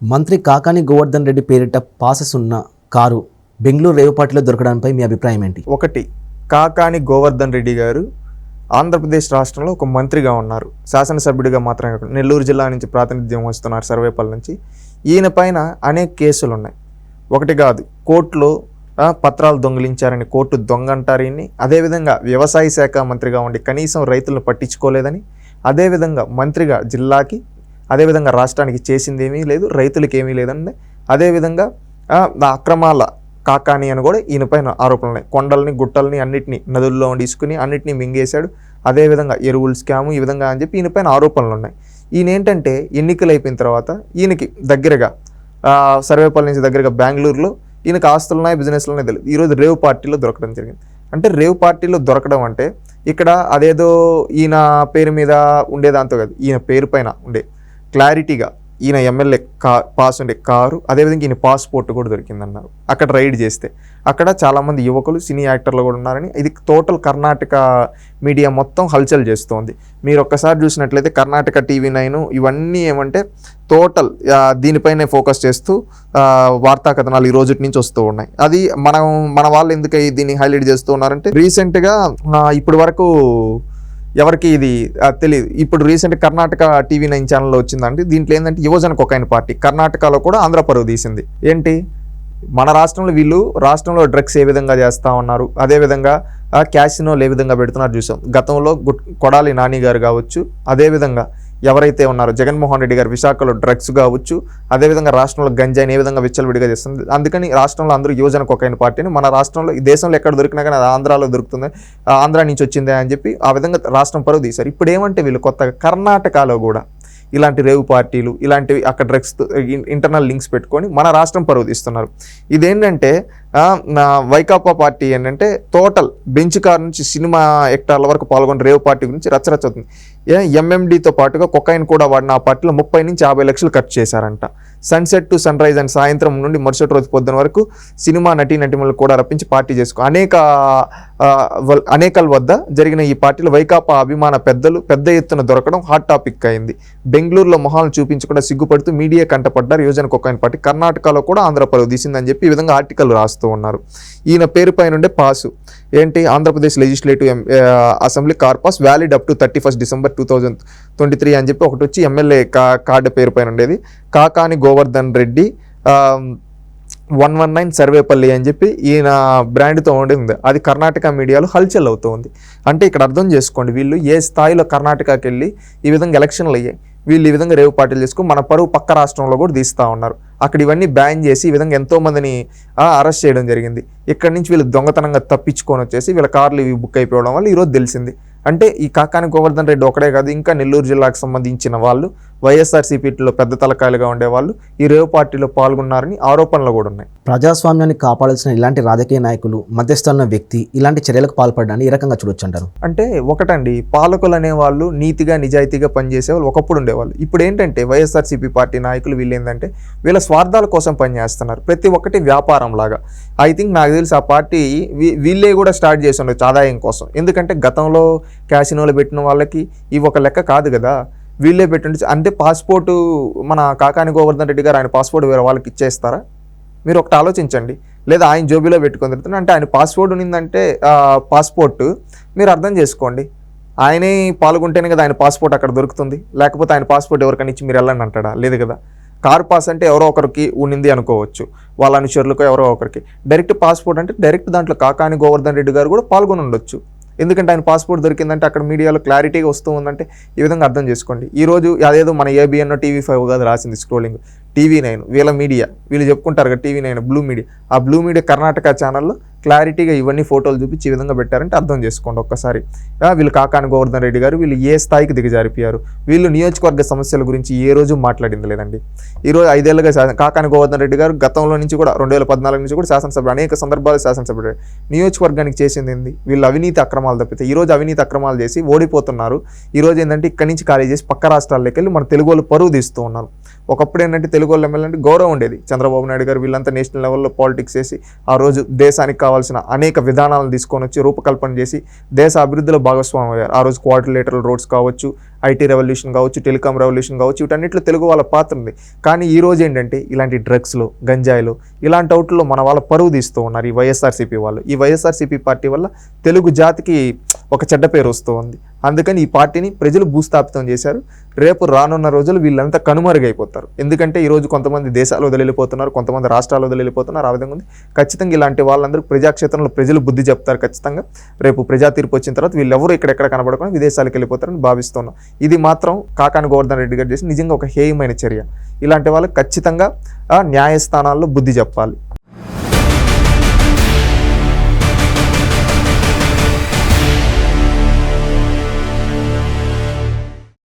మంత్రి కాకాని గోవర్ధన్ రెడ్డి పేరిట పాసెస్ ఉన్న కారు బెంగళూరు రేవుపాటిలో దొరకడంపై మీ అభిప్రాయం ఏంటి? ఒకటి కాకాని గోవర్ధన్ రెడ్డి గారు ఆంధ్రప్రదేశ్ రాష్ట్రంలో ఒక మంత్రిగా ఉన్నారు. శాసనసభ్యుడిగా మాత్రమే కాకుండా నెల్లూరు జిల్లా నుంచి ప్రాతినిధ్యం వస్తున్నారు సర్వేపల్లి నుంచి. ఈయన పైన అనేక కేసులు ఉన్నాయి. ఒకటి కాదు కోర్టులో పత్రాలు దొంగిలించారని కోర్టు దొంగ అంటారు ఈయన్ని. అదేవిధంగా వ్యవసాయ శాఖ మంత్రిగా ఉండి కనీసం రైతులను పట్టించుకోలేదని అదేవిధంగా మంత్రిగా జిల్లాకి అదేవిధంగా రాష్ట్రానికి చేసింది ఏమీ లేదు రైతులకి ఏమీ లేదండి. అదేవిధంగా నా అక్రమాల కాకాని అని కూడా ఈయన పైన ఆరోపణలు. ఉన్నాయి కొండల్ని గుట్టల్ని అన్నిటినీ నదుల్లో తీసుకుని అన్నిటినీ మింగేశాడు. అదేవిధంగా ఎరువులు స్కాము ఈ విధంగా అని చెప్పి ఈయన పైన ఆరోపణలు ఉన్నాయి. ఈయన ఏంటంటే ఎన్నికలు అయిపోయిన తర్వాత ఈయనకి దగ్గరగా సర్వేపల్లి నుంచి దగ్గరగా బెంగళూరులో ఈయనకి ఆస్తులు ఉన్నాయి బిజినెస్లు ఉన్నాయి తెలియదు. ఈరోజు రేవ్ పార్టీలో దొరకడం జరిగింది. అంటే రేవ్ పార్టీలో దొరకడం అంటే ఇక్కడ అదేదో ఈయన పేరు మీద ఉండే దాంతో కాదు ఈయన పేరు పైన ఉండే క్లారిటీగా ఈయన ఎమ్మెల్యే కా పాస్ ఉండే కారు అదేవిధంగా ఈయన పాస్పోర్ట్ కూడా దొరికిందన్నారు. అక్కడ రైడ్ చేస్తే. అక్కడ చాలామంది యువకులు సినీ యాక్టర్లు కూడా ఉన్నారని ఇది టోటల్ కర్ణాటక మీడియా మొత్తం హల్చల్ చేస్తోంది. మీరు ఒక్కసారి చూసినట్లయితే కర్ణాటక టీవీ నైన్ ఇవన్నీ ఏమంటే టోటల్ దీనిపైనే ఫోకస్ చేస్తూ వార్తా కథనాలు ఈ రోజు నుంచి వస్తూ ఉన్నాయి. అది మనం మన వాళ్ళు ఎందుకు దీన్ని హైలైట్ చేస్తూ ఉన్నారంటే రీసెంట్గా ఇప్పటి వరకు ఎవరికి ఇది తెలియదు ఇప్పుడు రీసెంట్ కర్ణాటక టీవీ నైన్ ఛానల్లో వచ్చిందంటే దీంట్లో ఏంటంటే యువజన కొకాయిన్ పార్టీ కర్ణాటకలో కూడా ఆంధ్ర పరువు తీసింది. ఏంటి? మన రాష్ట్రంలో వీళ్ళు రాష్ట్రంలో డ్రగ్స్ ఏ విధంగా చేస్తూ ఉన్నారు? అదేవిధంగా ఆ క్యాసినోలు ఏ విధంగా పెడుతున్నారు చూసాం. గతంలో కొడాలి నాని గారు కావచ్చు అదేవిధంగా ఎవరైతే ఉన్నారో జగన్మోహన్ రెడ్డి గారు విశాఖలో డ్రగ్స్ కావచ్చు అదేవిధంగా రాష్ట్రంలో గంజాయిని ఏ విధంగా విచ్చలవిడిగా చేస్తుంది అందుకని రాష్ట్రంలో అందరూ యువజన కొకైన పార్టీని మన రాష్ట్రంలో ఈ దేశంలో ఎక్కడ దొరికినా కానీ అది ఆంధ్రాలో దొరుకుతుంది ఆంధ్ర నుంచి వచ్చిందే అని చెప్పి ఆ విధంగా రాష్ట్రం పరువు తీశారు. ఇప్పుడు ఏమంటే వీళ్ళు కొత్తగా కర్ణాటకలో కూడా ఇలాంటి రేవు పార్టీలు ఇలాంటివి అక్కడ డ్రగ్స్ ఇంటర్నల్ లింక్స్ పెట్టుకొని మన రాష్ట్రం పరువుదిస్తున్నారు ఇదేంటంటే నా వైకాపా పార్టీ ఏంటంటే టోటల్ బెంచ్ కార్ నుంచి సినిమా ఎక్టార్ల వరకు పాల్గొన్న రేవ్ పార్టీ గురించి రచ్చరచ్చ అవుతుంది. ఏ ఎంఎండితో పాటుగా కొకైన్ కూడా వాడిన ఆ పార్టీలో ముప్పై నుంచి యాభై లక్షలు ఖర్చు చేశారంట. Sunset to sunrise and సాయంత్రం నుండి మరుసటి రోజు పొద్దున వరకు సినిమా నటీ నటిమలు కూడా రప్పించి పార్టీ చేసుకో అనేక అనేకల వద్ద జరిగిన ఈ పార్టీలో వైకాపా అభిమాన పెద్దలు పెద్ద ఎత్తున దొరకడం హాట్ టాపిక్ అయింది. బెంగళూరులో మొహాలను చూపించకుండా సిగ్గుపడుతూ మీడియా కంటపడ్డారు. యువజన కొకైన్ పార్టీ కర్ణాటకలో కూడా ఆంధ్ర పరువు తీసిందని చెప్పి ఈ విధంగా ఆర్టికల్ రాస్తూ ఉన్నారు. ఈయన పేరుపై నుండే పాసు. ఏంటి? Andhra Pradesh legislative assembly car pass valid up to thirty first December two thousand twenty three అని చెప్పి ఒకటి వచ్చి ఎమ్మెల్యే కా కార్డు పేరుపైన ఉండేది. Kakani Govardhan Reddy one one nine Sarvepalli అని చెప్పి ఈయన బ్రాండ్తో ఉంది. అది కర్ణాటక మీడియాలో హల్చల్ అవుతూ ఉంది. అంటే ఇక్కడ అర్థం చేసుకోండి వీళ్ళు ఏ స్థాయిలో కర్ణాటకకి వెళ్ళి ఈ విధంగా ఎలక్షన్లు అయ్యాయి వీళ్ళు ఈ విధంగా రేవు పార్టీలు చేసుకుని మన పరువు పక్క రాష్ట్రంలో కూడా తీస్తూ ఉన్నారు. అక్కడ ఇవన్నీ బ్యాన్ చేసి ఈ విధంగా ఎంతోమందిని అరెస్ట్ చేయడం జరిగింది. ఇక్కడ నుంచి వీళ్ళు దొంగతనంగా తప్పించుకొని వచ్చేసి వీళ్ళ కార్లు ఇవి బుక్ అయిపోవడం వల్ల ఈరోజు తెలిసింది. అంటే ఈ కాకాని గోవర్ధన్ రెడ్డి ఒకడే కాదు ఇంకా నెల్లూరు జిల్లాకు సంబంధించిన వాళ్ళు వైఎస్ఆర్సీపీలో పెద్ద తలకాయలుగా ఉండేవాళ్ళు ఈ రేవు పార్టీలో పాల్గొన్నారని ఆరోపణలు కూడా ఉన్నాయి. ప్రజాస్వామ్యాన్ని కాపాడాల్సిన ఇలాంటి రాజకీయ నాయకులు మధ్యస్థున్న వ్యక్తి ఇలాంటి చర్యలకు పాల్పడడాన్ని ఈ రకంగా చూడొచ్చు అంటారు అంటే ఒకటండి పాలకులు అనేవాళ్ళు నీతిగా నిజాయితీగా పనిచేసే వాళ్ళు ఒకప్పుడు ఉండేవాళ్ళు. ఇప్పుడు ఏంటంటే వైఎస్ఆర్సీపీ పార్టీ నాయకులు వీళ్ళు ఏంటంటే వీళ్ళ స్వార్థాల కోసం పనిచేస్తున్నారు. ప్రతి ఒక్కటి వ్యాపారం లాగా. ఐ థింక్ నాకు తెలిసి ఆ పార్టీ వీ- వీళ్ళే కూడా స్టార్ట్ చేసి ఉండొచ్చు ఆదాయం కోసం. ఎందుకంటే గతంలో క్యాసినోలు పెట్టిన వాళ్ళకి ఇవి ఒక లెక్క కాదు కదా. వీళ్ళే పెట్టుండొచ్చు. అంటే పాస్పోర్టు మన కాకాని గోవర్ధన్ రెడ్డి గారు ఆయన పాస్పోర్ట్ వేరే వాళ్ళకి ఇచ్చేస్తారా? మీరు ఒకటి ఆలోచించండి. లేదా ఆయన జోబీలో పెట్టుకొని తిరుగుతున్నా అంటే ఆయన పాస్పోర్ట్ ఉన్నిందంటే పాస్పోర్ట్ మీరు అర్థం చేసుకోండి. ఆయనే పాల్గొంటేనే కదా ఆయన పాస్పోర్ట్ అక్కడ దొరుకుతుంది. లేకపోతే ఆయన పాస్పోర్ట్ ఎవరికైనా ఇచ్చి మీరు వెళ్ళండి అంటాడా? లేదు కదా. కార్ పాస్ అంటే ఎవరో ఒకరికి ఉన్నింది అనుకోవచ్చు. వాళ్ళ అనుచరులకు ఎవరో ఒకరికి. డైరెక్ట్ పాస్పోర్ట్ అంటే డైరెక్ట్ దాంట్లో కాకాని గోవర్ధన్ రెడ్డి గారు కూడా పాల్గొని ఉండొచ్చు ఎందుకంటే ఆయన పాస్పోర్ట్ దొరికిందంటే అక్కడ మీడియాలో క్లారిటీగా వస్తూ ఉందంటే ఈ విధంగా అర్థం చేసుకోండి. ఈ రోజు అదేదో మన ఏబిఎన్ టీవీ ఫైవ్ కాదు రాసింది స్క్రోలింగ్ టీవీ నైన్ వీళ్ళ మీడియా వీళ్ళు చెప్పుకుంటారు కదా టీవీ నైన్ బ్లూ మీడియా ఆ బ్లూ మీడియా కర్ణాటక ఛానల్లో క్లారిటీగా ఇవన్నీ ఫోటోలు చూపించి ఈ విధంగా పెట్టారంటే అర్థం చేసుకోండి ఒక్కసారి. వీళ్ళు కాకాని గోవర్ధన్ రెడ్డి గారు వీళ్ళు ఏ స్థాయికి దిగజారిపోయారు? వీళ్ళు నియోజకవర్గ సమస్యల గురించి ఏ రోజు మాట్లాడింది లేదండి. ఈ రోజు ఐదేళ్ళుగా శా- కాకాని గోవర్ధన్ రెడ్డి గారు గతంలో నుంచి కూడా రెండు వేల పద్నాలుగు నుంచి కూడా శాసనసభ అనేక సందర్భాలు శాసనసభ్యుడు నియోజకవర్గానికి చేసింది ఏంది? వీళ్ళు అవినీతి అక్రమాలు తప్పితే ఈ రోజు అవినీతి అక్రమాలు చేసి ఓడిపోతున్నారు. ఈ రోజు ఏంటంటే ఇక్కడి నుంచి ఖాళీ చేసి పక్క రాష్ట్రాల్లోకి వెళ్ళి మన తెలుగు వాళ్ళు పరువు తీస్తూ ఉన్నారు. ఒకప్పుడు ఏంటంటే తెలుగు వాళ్ళు ఎమ్మెల్యే అంటే గౌరవం ఉండేది. చంద్రబాబు నాయుడు గారు వీళ్ళంతా నేషనల్ లెవెల్లో పాలిటిక్స్ చేసి ఆ రోజు దేశానికి కావాల్సిన అనేక విధానాలను తీసుకొని వచ్చి రూపకల్పన చేసి దేశ అభివృద్ధిలో భాగస్వామి అయ్యారు. ఆ రోజు క్వార్టర్లేటరల్ రోడ్స్ కావచ్చు ఐటీ రెవల్యూషన్ కావచ్చు టెలికాం రెవల్యూషన్ కావచ్చు వీటన్నిటిలో తెలుగు వాళ్ళ పాత్ర ఉంది. కానీ ఈ రోజు ఏంటంటే ఇలాంటి డ్రగ్స్లు గంజాయిలు ఇలాంటి అవుట్లో మన వాళ్ళ పరువు తీస్తూ ఉన్నారు ఈ వైఎస్ఆర్సీపీ వాళ్ళు. ఈ వైఎస్ఆర్సీపీ పార్టీ వల్ల తెలుగు జాతికి ఒక చెడ్డ పేరు వస్తూ ఉంది. అందుకని ఈ పార్టీని ప్రజలు భూస్థాపితం చేశారు. రేపు రానున్న రోజులు వీళ్ళంతా కనుమరుగైపోతారు. ఎందుకంటే ఈరోజు కొంతమంది దేశాలు వదిలిపోతున్నారు కొంతమంది రాష్ట్రాలు వదిలిపోతున్నారు ఆ విధంగా ఉంది. ఖచ్చితంగా ఇలాంటి వాళ్ళందరూ ప్రజాక్షేత్రంలో ప్రజలు బుద్ధి చెప్తారు ఖచ్చితంగా. రేపు ప్రజా తీర్పు వచ్చిన తర్వాత వీళ్ళెవరూ ఇక్కడెక్కడ కనబడకుండా విదేశాలకు వెళ్ళిపోతారని భావిస్తున్నాం. ఇది మాత్రం కాకాని గోవర్ధన్ రెడ్డి గారు చేసి నిజంగా ఒక హేయమైన చర్య. ఇలాంటి వాళ్ళకి ఖచ్చితంగా న్యాయస్థానాల్లో బుద్ధి చెప్పాలి.